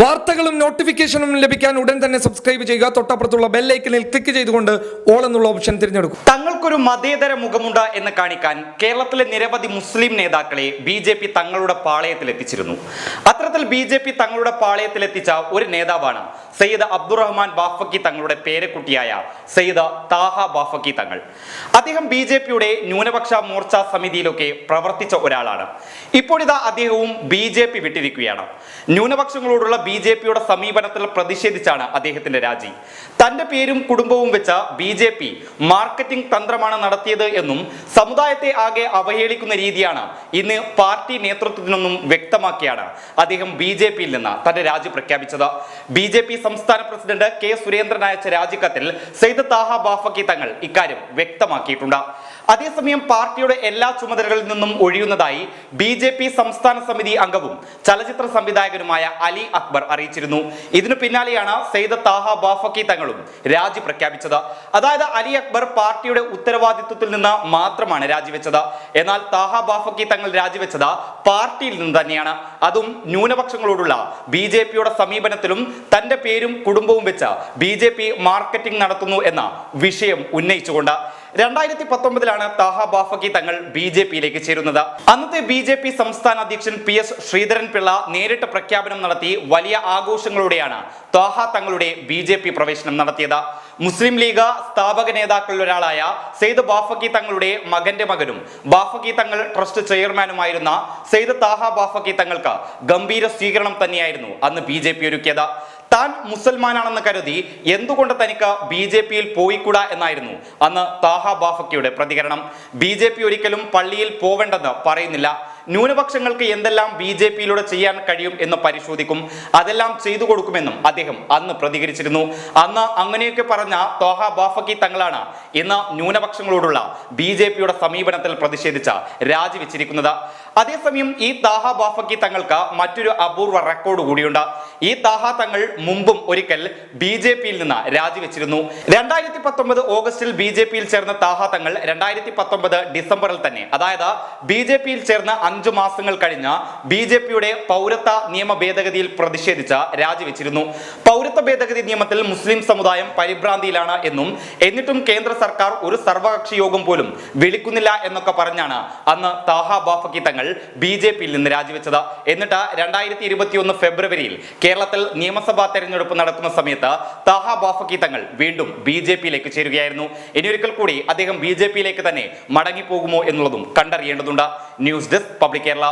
വാർത്തകളും നോട്ടിഫിക്കേഷനും ലഭിക്കാൻ ഉടൻ തന്നെ സബ്സ്ക്രൈബ് ചെയ്യുക. തൊട്ടപ്പുറത്തുള്ള ബെല്ലൈക്കനിൽ ക്ലിക്ക് ചെയ്തുകൊണ്ട് ഓൾ എന്നുള്ള ഓപ്ഷൻ തിരഞ്ഞെടുക്കും തങ്ങൾക്കൊരു മതേതര മുഖമുണ്ട് എന്ന് കാണിക്കാൻ കേരളത്തിലെ നിരവധി മുസ്ലിം നേതാക്കളെ ബി ജെ പി തങ്ങളുടെ പാളയത്തിലെത്തിച്ചിരുന്നു അത്തരത്തിൽ ബി ജെ പി തങ്ങളുടെ പാളയത്തിലെത്തിച്ച ഒരു നേതാവാണ് സയ്യിദ് അബ്ദുറഹ്മാൻ ബാഫക്കി തങ്ങളുടെ പേരക്കുട്ടിയായ സയ്യിദ് താഹ ബാഫക്കി തങ്ങൾ. അദ്ദേഹം ബി ജെ പിയുടെ ന്യൂനപക്ഷ മോർച്ച സമിതിയിലൊക്കെ പ്രവർത്തിച്ച ഒരാളാണ്. ഇപ്പോഴിതാ അദ്ദേഹവും ബി ജെ പി വിട്ടിരിക്കുകയാണ്. ന്യൂനപക്ഷങ്ങളോടുള്ള ബി ജെ പിയുടെ സമീപനത്തിൽ പ്രതിഷേധിച്ചാണ് അദ്ദേഹത്തിന്റെ രാജി. തന്റെ പേരും കുടുംബവും വെച്ച ബി ജെ പി മാർക്കറ്റിംഗ് തന്ത്രമാണ് നടത്തിയത് എന്നും സമുദായത്തെ ആകെ അവഹേളിക്കുന്ന രീതിയാണ് ഇന്ന് പാർട്ടി നേതൃത്വത്തിനൊന്നും വ്യക്തമാക്കിയാണ് അദ്ദേഹം ബി ജെ പിയിൽ നിന്ന് തന്റെ രാജി പ്രഖ്യാപിച്ചത്. ബി ജെ പി സംസ്ഥാന പ്രസിഡന്റ് കെ സുരേന്ദ്രൻ അയച്ച രാജിക്കത്തിൽ സെയ്ദ് താഹ ബാഫക്കി തങ്ങൾ ഇക്കാര്യം വ്യക്തമാക്കിയിട്ടുണ്ട്. അതേസമയം പാർട്ടിയുടെ എല്ലാ ചുമതലകളിൽ നിന്നും ഒഴിയുന്നതായി ബി ജെ പി സംസ്ഥാന സമിതി അംഗവും ചലച്ചിത്ര സംവിധായകനുമായ അലി അക്ബർ അറിയിച്ചിരുന്നു. ഇതിനു പിന്നാലെയാണ് സെയ്ദ് താഹ ബാഫക്കി തങ്ങളും രാജി പ്രഖ്യാപിച്ചത്. അതായത് അലി അക്ബർ പാർട്ടിയുടെ ഉത്തരവാദിത്വത്തിൽ നിന്ന് മാത്രമാണ് രാജിവെച്ചത്. എന്നാൽ താഹ ബാഫക്കി തങ്ങൾ രാജിവെച്ചത് പാർട്ടിയിൽ നിന്ന് തന്നെയാണ്. അതും ന്യൂനപക്ഷങ്ങളോടുള്ള ബി ജെ പിയുടെ സമീപനത്തിലും തന്റെ പേരും കുടുംബവും വെച്ച് ബി ജെ പി മാർക്കറ്റിംഗ് നടത്തുന്നു എന്ന വിഷയം ഉന്നയിച്ചുകൊണ്ട്. രണ്ടായിരത്തി പത്തൊമ്പതിലാണ് താഹ ബാഫക്കി തങ്ങൾ ബി ജെ പിയിലേക്ക് ചേരുന്നത്. അന്നത്തെ ബി ജെ പി സംസ്ഥാന അധ്യക്ഷൻ പി എസ് ശ്രീധരൻ പിള്ള നേരിട്ട് പ്രഖ്യാപനം നടത്തി വലിയ ആഘോഷങ്ങളോടെയാണ് താഹ തങ്ങളുടെ ബി ജെ പി പ്രവേശനം നടത്തിയത്. മുസ്ലിം ലീഗ് സ്ഥാപക നേതാക്കളിൽ ഒരാളായ സെയ്ദ് ബാഫക്കി തങ്ങളുടെ മകന്റെ മകനും ബാഫക്കി തങ്ങൾ ട്രസ്റ്റ് ചെയർമാനുമായിരുന്ന സെയ്ദ് താഹ ബാഫക്കി തങ്ങൾക്ക് ഗംഭീര സ്വീകരണം തന്നെയായിരുന്നു അന്ന് ബി ഒരുക്കിയത്. താൻ മുസൽമാനാണെന്ന് കരുതി എന്തുകൊണ്ട് തനിക്ക് ബി ജെ പിയിൽ പോയിക്കൂടാ എന്നായിരുന്നു? അന്ന് താഹ ബാഫക്കിയുടെ പ്രതികരണം. ബി ജെ പി ഒരിക്കലും പള്ളിയിൽ പോവേണ്ടെന്ന് പറയുന്നില്ല. ന്യൂനപക്ഷങ്ങൾക്ക് എന്തെല്ലാം ബി ജെ പിയിലൂടെ ചെയ്യാൻ കഴിയും എന്ന് പരിശോധിക്കും. അതെല്ലാം ചെയ്തു കൊടുക്കുമെന്നും അദ്ദേഹം അന്ന് പ്രതികരിച്ചിരുന്നു. അന്ന് അങ്ങനെയൊക്കെ പറഞ്ഞ തോഹ ബാഫക്കി തങ്ങളാണ് ഇന്ന് ന്യൂനപക്ഷങ്ങളോടുള്ള ബി ജെ പിയുടെ സമീപനത്തിൽ പ്രതിഷേധിച്ച രാജിവെച്ചിരിക്കുന്നത്. അതേസമയം ഈ താഹ ബാഫക്കി തങ്ങൾക്ക് മറ്റൊരു അപൂർവ റെക്കോർഡ് കൂടിയുണ്ട്. ഈ താഹ തങ്ങൾ മുമ്പും ഒരിക്കൽ ബി ജെ പിയിൽ നിന്ന് രാജിവെച്ചിരുന്നു. രണ്ടായിരത്തി പത്തൊമ്പത് ഓഗസ്റ്റിൽ ബി ജെ പിയിൽ ചേർന്ന താഹ തങ്ങൾ രണ്ടായിരത്തി പത്തൊമ്പത് ഡിസംബറിൽ തന്നെ അതായത് ബി ജെ പിയിൽ ചേർന്ന് അഞ്ചു മാസങ്ങൾ കഴിഞ്ഞ ബി ജെ പിയുടെ പൗരത്വ നിയമ ഭേദഗതിയിൽ പ്രതിഷേധിച്ച് രാജിവെച്ചിരുന്നു. പൗരത്വ ഭേദഗതി നിയമത്തിൽ മുസ്ലിം സമുദായം പരിഭ്രാന്തിയിലാണ് എന്നും എന്നിട്ടും കേന്ദ്ര സർക്കാർ ഒരു സർവകക്ഷി യോഗം പോലും വിളിക്കുന്നില്ല എന്നൊക്കെ പറഞ്ഞാണ് അന്ന് താഹ ബാഫക്കി തങ്ങൾ ബി ജെ പിയിൽ നിന്ന് രാജിവെച്ചത്. എന്നിട്ട് രണ്ടായിരത്തി ഇരുപത്തിയൊന്ന് ഫെബ്രുവരിയിൽ കേരളത്തിൽ നിയമസഭാ തെരഞ്ഞെടുപ്പ് നടക്കുന്ന സമയത്ത് താഹ ബാഫക്കി തങ്ങൾ വീണ്ടും ബി ജെ പിയിലേക്ക് ചേരുകയായിരുന്നു. ഇനി ഒരിക്കൽ കൂടി അദ്ദേഹം ബി ജെ പിയിലേക്ക് തന്നെ മടങ്ങിപ്പോകുമോ എന്നുള്ളതും കണ്ടറിയേണ്ടതുണ്ട്. News desk public Kerala.